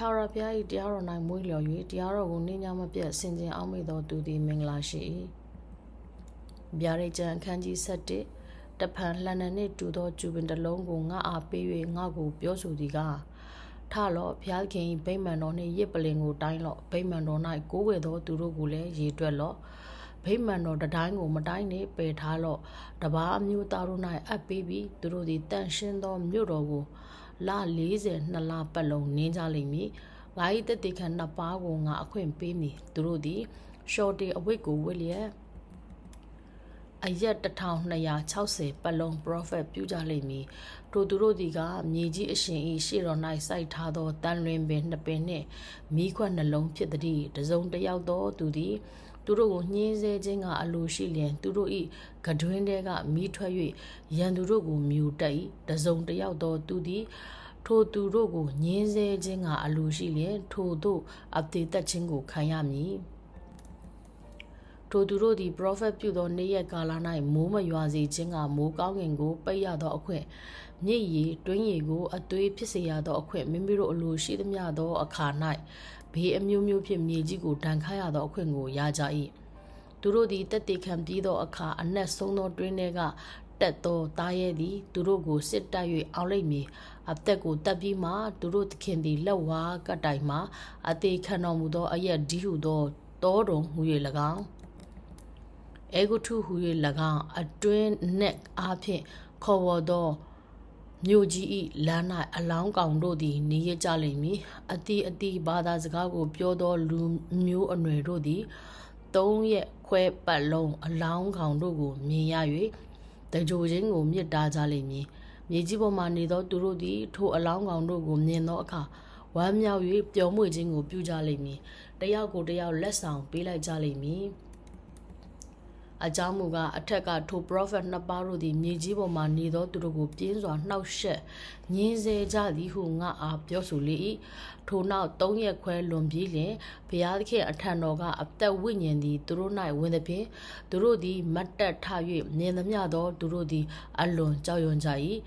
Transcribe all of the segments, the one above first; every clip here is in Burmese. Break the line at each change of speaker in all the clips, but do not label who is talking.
ထာဝရဘုရား၏တရားတော်၌မွေးလျော်၍တရားတော်ကိုနှင်းညမပြတ်ဆင်ခြင်အောင်မေ့သောသူသည်မင်္ဂလာရှိ၏ဗျာဒိတ်ကျမ်းအခန်းကြီး7တဖန်လှန်နှင့်တူသောကျူပင်တစ်လုံးကိုငါအားပေး၍ငါကိုပြောဆိုသည်ကားထလော့ဘုရားခင်၏ဗိမာန်တော်နှင့်ရစ်ပလင်ကိုတိုင်းလော့ဗိမာန်တော်၌ကိုးဝယ်သောသူတို့ကိုလည်းရေတွက်လော့ဗိမာန်တော်တတိုင်းကိုမတိုင်းနှင့်ပယ်ထားလော့တပားအမျိုးသားတို့၌အပ်ပေးပြီးသူတို့သည်တန်ရှင်းသောမြို့တော်ကို လ40နှစ်လပတ်လုံးနင်းကြလိမ့်မည်ငါ၏တသက်ခံနှစ်ပါးကိုငါအခွင့်ပေးမည်သူတို့သည်ရှော့တေအဝိတ်ကိုဝတ်လျက် အရက်1260ပတ်လုံး prophet ပြုကြလိမ့်မည်ထိုသူတို့သည်ကမြေကြီးအရှင်၏ရှေ့တော်၌စိုက်ထားသောတန်လွင်ပင်နှစ်ပင်နှင့်မိခွက်နှလုံးဖြစ်သည်တစုံတစ်ယောက်သောသူသည်သူတို့ကိုညှင်းဆဲခြင်းကအလိုရှိလျင်သူတို့၏ကတွင်တဲကမိထွက်၍ရန်သူတို့ကိုမြူတက်၏တစုံတစ်ယောက်သောသူသည်ထိုသူတို့ကိုညှင်းဆဲခြင်းကအလိုရှိလျင်ထိုတို့အသေးသက်ခြင်းကိုခံရမည် ထိုသူတို့သည် prophet ပြုသောနေ့ရက်ကာလ၌မိုးမရွာစေခြင်းကမိုးကောင်းငင်ကိုပိတ်ရသောအခွင့်မြစ်ရီတွင်းရီကိုအသွေးဖြစ်စေရသောအခွင့်မိမိတို့အလိုရှိသမျှသောအခါ၌ဘေးအမျိုးမျိုးဖြင့်မြေကြီးကိုဒဏ်ခတ်ရသောအခွင့်ကိုရကြ၏သူတို့သည်တက်တေခံပြီးသောအခါအနက်ဆုံးသောတွင်းထဲကတက်သောသားရဲသည်သူတို့ကိုစစ်တိုက်၍အောင်လိုက်မည်အသက်ကိုတပ်ပြီးမှသူတို့သခင်သည်လက်ဝါးကတိုင်မှအသေးခံတော်မူသောအရက်ဒီဟုသောတောတော်မူ၍၎င်း အေဂုထုဟူ၍၎င်းအတွင်းနက်အားဖြင့်ခေါ်ဝေါ်သောမြို့ကြီး၏လမ်း၌အလောင်းကောင်တို့သည်နေရကြလိမ့်မည်အတိအတိဘာသာစကားကို ပြောသောလူမျိုးအနွယ်တို့သည်သုံးရက်ခွဲပတ်လုံးအလောင်းကောင်တို့ကိုမြင်ရ၍တကြိုချင်းကိုမြစ်တားကြလိမ့်မည်မြေကြီးပေါ်မှနေသောသူတို့သည် ထိုအလောင်းကောင်တို့ကိုမြင်သောအခါဝမ်းမြောက်၍ပျော်မွေ့ခြင်းကိုပြုကြလိမ့်မည်တယောက်ကိုတယောက်လက်ဆောင်ပေးလိုက်ကြလိမ့်မည် အကြောင်းမူကားအထက်ကထို prophet နှစ်ပါးတို့သည်မြေကြီးပေါ်မှနေသောသူတို့ကိုပြင်းစွာနှောက်ယှက်ညင်းဆဲကြသည်ဟုငါအားပြောဆိုလေ၏ထိုနောက်သုံးရက်ခွဲလွန်ပြီးလျှင်ဘုရားသခင်အထံတော်ကအသက်ဝိညာဉ်သည်သူတို့၌ဝင်သည်ဖြင့်သူတို့သည်မတ်တက်ထ၍မြင်သမျှသောသူတို့သည်အလွန်ကြောက်ရွံ့ကြ၏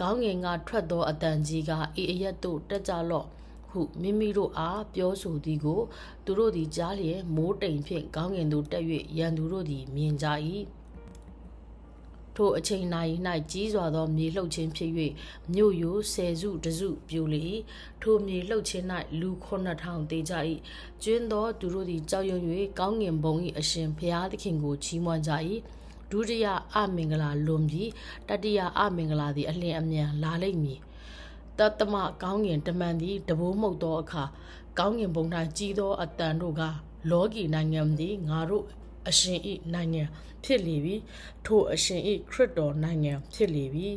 ကောင်းငင်ကထွက်သောအတန်ကြီးကဤအရက်တို့တက်ကြလော့ ဟုမိမိတို့အားပြောဆိုသည်ကိုသူတို့သည်ကြားလျက်မိုးတိမ်ဖြင့်ခေါင်းငင်သို့တက်၍ရန်သူတို့သည်မြင်ကြ၏ထိုအချိန်၌၌ကြီးစွာသောမြေလှုပ်ခြင်းဖြစ်၍မြို့ရိုးဆယ်စုတစုပြိုလေထိုမြေလှုပ်ခြင်း၌လူ9000တေကြ၏ကျွင်းသောသူတို့သည်ကြောက်ရွံ့၍ကောင်းငင်ဘုံ၏အရှင်ဘုရားသခင်ကိုချီးမွမ်းကြ၏ဒုတိယအမင်္ဂလာလွန်ပြီးတတိယအမင်္ဂလာသည်အလင်းအမြန်လာလိမ့်မည် တတမကောင်းငင်တမန်သည်တဘိုးမှုတ်သောအခါကောင်းငင်ဘုံ၌ကြီးသောအတန်တို့ကလောကီနိုင်ငံသည်ငါတို့အရှင်ဤနိုင်ငံဖြစ်လေပြီထိုအရှင်ဤခရစ်တော်နိုင်ငံဖြစ်လေပြီ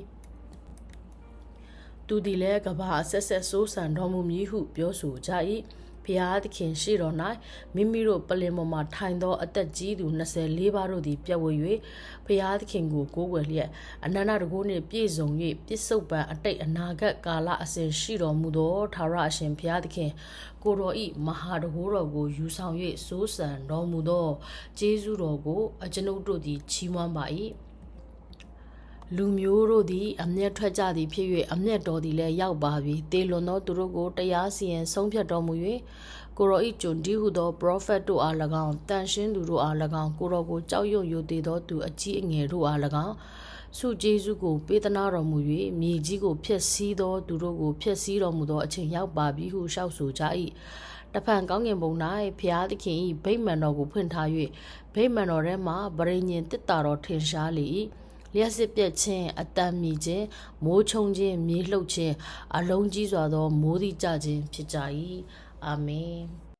သူသည်လည်းကဘာအဆက်ဆက်စိုးစံတော်မူမည်ဟုပြောဆိုကြ၏ ဖျားသခင်ရှိတော်၌မိမိတို့ပလင်ပေါ်မှထိုင်သောအသက်ကြီးသူ24ပါးတို့သည်ပြတ်ဝေ၍ဖျားသခင်ကိုကိုးကွယ်လျက်အနန္တတကုနှင့်ပြည့်စုံ၍ပြစ္ဆုတ်ပံအတိတ်အနာဂတ်ကာလအစဉ်ရှိတော်မူသောထာဝရအရှင်ဖျားသခင်ကိုတော်ဤမဟာတကိုးတော်ကိုယူဆောင်၍စိုးစံတော်မူသောကျေးဇူးတော်ကိုအကျွန်ုပ်တို့သည်ချီးမွမ်းပါ၏ လူမျိုးတို့သည်အမျက်ထွက်ကြသည်ဖြစ်၍အမျက်တော်သည်လည်းရောက်ပါပြီတေလွန်သောသူတို့ကိုတရားစီရင်ဆုံးဖြတ်တော်မူ၍ကိုရောဤကျွန်ဒီဟုသော prophet တို့အား၎င်းတန်ရှင်းသူတို့အား၎င်းကိုရောကိုကြောက်ရွံ့ယိုသေးသောသူအကြီးအငယ်တို့အား၎င်းဆုကျေးဇူးကိုပေးသနာတော်မူ၍မြေကြီးကိုဖျက်ဆီးသောသူတို့ကိုဖျက်ဆီးတော်မူသောအချိန်ရောက်ပါပြီဟုရှောက်ဆိုကြ၏တဖန်ကောင်းကင်ဘုံ၌ဖျားသခင်၏ဗိမာန်တော်ကိုဖွင့်ထား၍ဗိမာန်တော်ထဲမှဗရိညင်တစ်တာတော်ထင်ရှားလေ၏ လျှက်စစ်ပြက်ခြင်းအတန်မီခြင်းမိုးချုံခြင်းမြေလှုပ်ခြင်းအလုံးကြီးစွာသောမိုးသည့်ကြခြင်းဖြစ်ကြ၏အာမင်